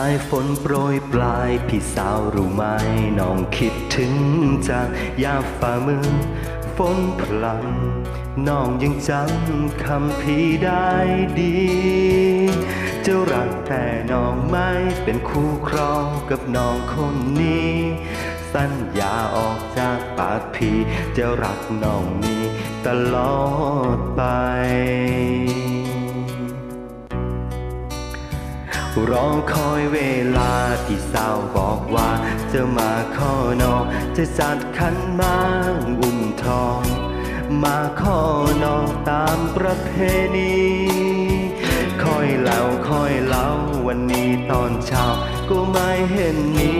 สายฝนโปรยปลาย พี่สาวรู้ไหมน้องคิดถึงจากยาฝ่ามือฝนพลังน้องยังจำคำพี่ได้ดี จะรักแต่น้องไม่เป็นคู่ครองกับน้องคนนี้ สัญญาออกจากปากพี่จะรักน้องนี้ตลอดไป รอคอยเวลาที่สาวบอกว่า จะมาข้อนอจะจัดขันมาอุ้มทอง มาข้อนอตามประเพณีคอยแล้วคอยเล่าวันนี้ตอนเช้าก็ไม่เห็นมี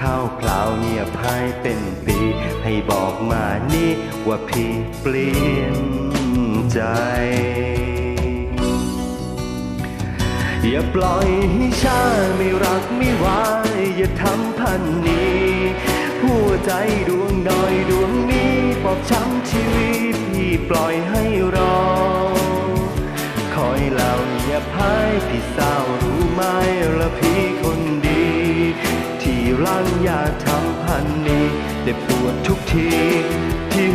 ข้าวคลาเงียบหายเป็นปี ให้บอกมานี่ว่าพี่เปลี่ยนใจ อย่าปล่อยให้ชาไม่รักไม่ไหวอย่าทำพันนี้หัวใจดวงน้อยดวงนี้ปอบช้ำชีวิตพี่ปล่อยให้รอ คอยเล่าอย่าพายพี่สาวรู้ไหมละพี่คนดี ที่รังอย่าทำพันนี้ได้ปวดทุกทีที่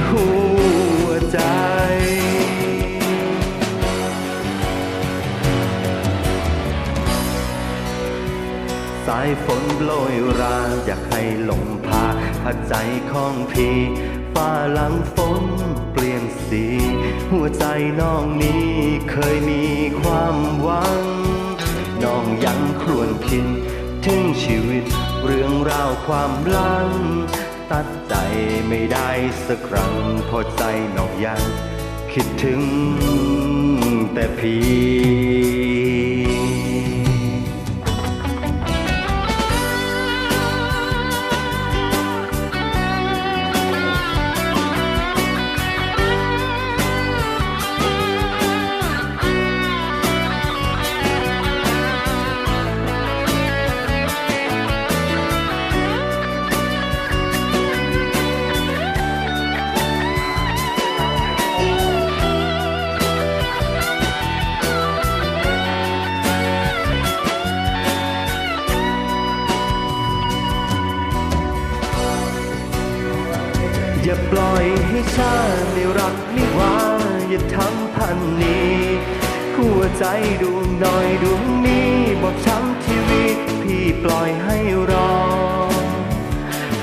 สายฝนโปรยรา อยากให้ลมพาพัดใจของพี่ฟ้าหลังฝนเปลี่ยนสี หัวใจน้องนี้เคยมีความหวัง น้องยังครวญคิดถึงชีวิตเรื่องราวความลัง ตัดใจไม่ได้สักครั้งพอใจน้องยัง คิดถึงแต่พี่ อย่าปล่อยให้ชาไม่รักไม่ว่าอย่าทำพันนี้หัวใจดวงน้อยดวงนี้บอกช้ำชีวิตพี่ปล่อยให้รอ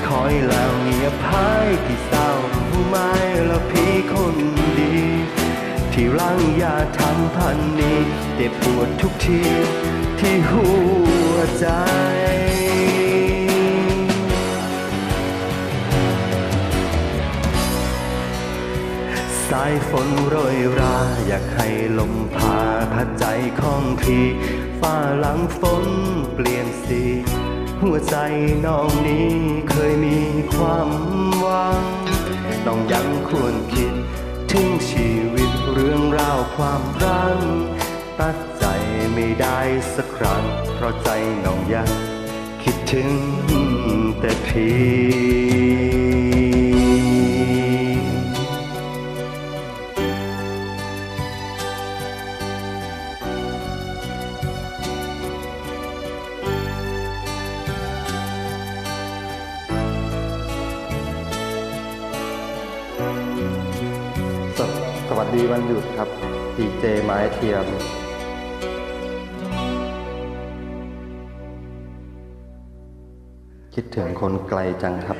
คอยแล้วเงียบหายพี่เศร้ารู้ไมแล้วพี่คนดี ที่รังอย่าทำพันนี้เจ็บปวดทุกทีที่หัวใจ สายฝนโรยรา อยากให้ลมพาพัดใจของพี่ฟ้าหลังฝนเปลี่ยนสี หัวใจน้องนี้เคยมีความหวังน้องยังควรคิด ถึงชีวิตเรื่องราวความรักตัดใจไม่ได้สักครั้ง เพราะใจน้องยังคิดถึงแต่พี่ส วสวัสดีวันหยุดครับดีเจไม้เทียมคิดถึงคนไกลจังครับ